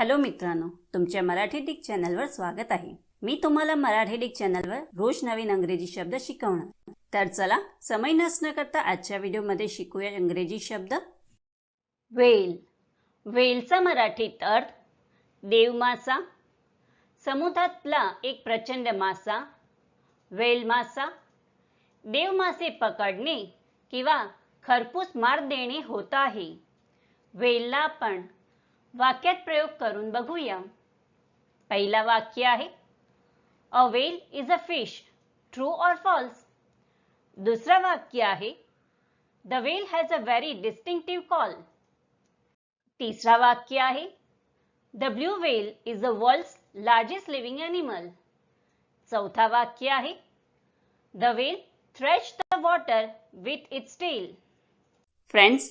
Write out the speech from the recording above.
Hello मित्रांनो तुमच्या Marathi Dick चॅनलवर स्वागत आहे. मी तुम्हाला मराठी डिक चॅनलवर रोज नवीन अंग्रेजी शब्द शिकवणार. तर चला समय नसणं करता आजच्या व्हिडिओमध्ये शिकूया इंग्रजी शब्द. वेल. वेलचा मराठीत अर्थ देवमासा समुद्रातला एक प्रचंड मासा वेल मासा. देवमासे पकडणे किंवा खरपूस मार देणे होत आहे. वेलला आपण वाक्यात प्रयोग करून बघूया. पहिला वाक्य आहे a whale is a fish true or false दुसरं वाक्य आहे the whale has a very distinctive call तिसरा वाक्य आहे the blue whale is the world's largest living animal चौथा वाक्य आहे the whale thresh the water with its tail friends